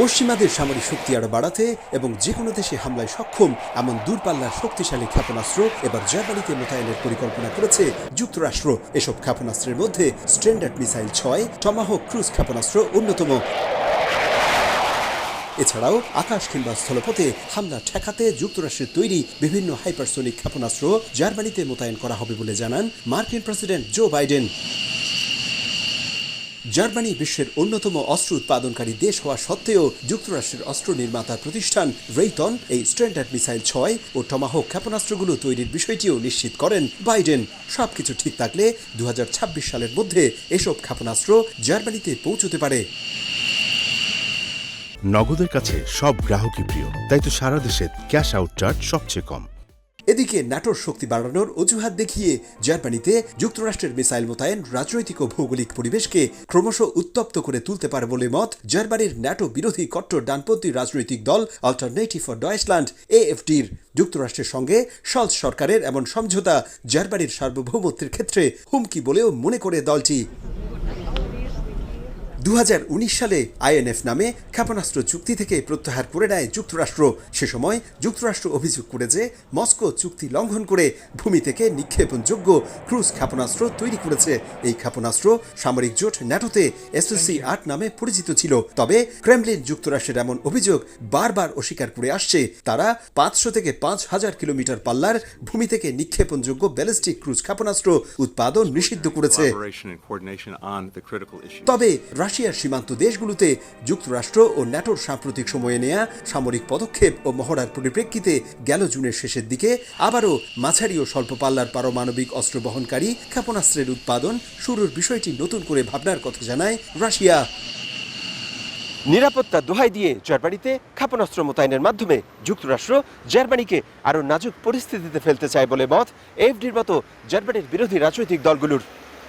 পশ্চিমাদের সামরিক শক্তি আরও বাড়াতে এবং যে কোনো দেশে হামলায় সক্ষম, এমন দূরপাল্লার শক্তিশালী ক্ষেপণাস্ত্র এবার জার্মানিতে মোতায়েনের পরিকল্পনা করেছে যুক্তরাষ্ট্র। এসব ক্ষেপণাস্ত্রের মধ্যে স্ট্যান্ডার্ড মিসাইল ছয় টমাহক ক্রুজ ক্ষেপণাস্ত্র অন্যতম। এছাড়াও আকাশ কিংবা স্থলপথে হামলা ঠেকাতে যুক্তরাষ্ট্রের তৈরি বিভিন্ন হাইপারসোনিক ক্ষেপণাস্ত্র জার্মানিতে মোতায়েন করা হবে বলে জানান মার্কিন প্রেসিডেন্ট জো বাইডেন। জার্মানি বিশ্বের অন্যতম অস্ত্র উৎপাদনকারী দেশ হওয়া সত্ত্বেও যুক্তরাষ্ট্রের অস্ত্র নির্মাতা প্রতিষ্ঠান রেইতন এই স্ট্যান্ডার্ড মিসাইল ছয় ও টমাহক ক্ষেপণাস্ত্রগুলো তৈরির বিষয়টিও নিশ্চিত করেন। বাইডেন, সবকিছু ঠিক থাকলে দু হাজার ছাব্বিশ সালের মধ্যে এসব ক্ষেপণাস্ত্র জার্মানিতে পৌঁছতে পারে। নগদের কাছে সব গ্রাহকই প্রিয়, তাই তো সারা দেশে ক্যাশ আউট চার্জ সবচেয়ে কম। এদিকে ন্যাটোর শক্তি বাড়ানোর অজুহাত দেখিয়ে জার্মানিতে যুক্তরাষ্ট্রের মিসাইল মোতায়েন রাজনৈতিক ও ভৌগোলিক পরিবেশকে ক্রমশ উত্তপ্ত করে তুলতে পারে বলে মত জার্মানির ন্যাটো বিরোধী কট্টর ডানপন্থী রাজনৈতিক দল অল্টারনেটিভ ফর ডয়েসল্যান্ড এএফডির যুক্তরাষ্ট্রের সঙ্গে সলস সরকারের এমন সমঝোতা জার্মানির সার্বভৌমত্বের ক্ষেত্রে হুমকি বলেও মনে করে দলটি। দু হাজার উনিশ সালে আইএনএফ নামে ক্ষেপণাস্ত্র চুক্তি থেকে প্রত্যাহার করে নেয় যুক্তরাষ্ট্র। সে সময় যুক্তরাষ্ট্র অভিযোগ করে যে মস্কো চুক্তি লঙ্ঘন করে ভূমি থেকে নিক্ষেপণযোগ্য ক্রুজ ক্ষেপণাস্ত্র তৈরি করেছে। এই ক্ষেপণাস্ত্র সামরিক জোট ন্যাটোতে এসএসসি আট নামে পরিচিত ছিল। তবে ক্রেমলিন যুক্তরাষ্ট্রের এমন অভিযোগ বারবার অস্বীকার করে আসছে। তারা পাঁচশো থেকে পাঁচ হাজার কিলোমিটার পাল্লার ভূমি থেকে নিক্ষেপণযোগ্য ব্যালিস্টিক ক্রুজ ক্ষেপণাস্ত্র উৎপাদন নিষিদ্ধ করেছে. তবে রাশিয়ার সীমান্ত দেশগুলোতে যুক্তরাষ্ট্র ও ন্যাটোর সাম্প্রতিক সময়ে নেয়া সামরিক পদক্ষেপ ও মহড়ার পরিপ্রেক্ষিতে গেল জুনের শেষের দিকে আবারও মাঝারি ও স্বল্প পাল্লার পারমাণবিক অস্ত্র বহনকারী ক্ষেপণাস্ত্রের উৎপাদন শুরুর বিষয়টি নতুন করে ভাবনার কথা জানায় রাশিয়া। নিরাপত্তা দোহাই দিয়ে জার্মানিতে ক্ষেপণাস্ত্র মোতায়েনের মাধ্যমে যুক্তরাষ্ট্র জার্মানিকে আরও নাজুক পরিস্থিতিতে ফেলতে চায় বলে মত এফডির মতো জার্মানির বিরোধী রাজনৈতিক দলগুলোর।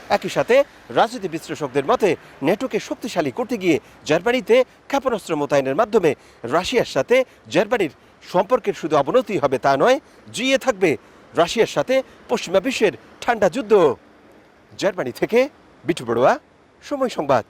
একই সাথে রাজনীতি বিশ্লেষকদের মতে, নেটোকে শক্তিশালী করতে গিয়ে জার্মানিতে ক্ষেপণাস্ত্র মোতায়েনের মাধ্যমে রাশিয়ার সাথে জার্মানির সম্পর্কের শুধু অবনতি হবে তা নয় জিয়ে থাকবে রাশিয়ার সাথে পশ্চিমা বিশ্বের ঠান্ডা যুদ্ধ। জার্মানি থেকে বিটু বড়ুয়া, সময় সংবাদ।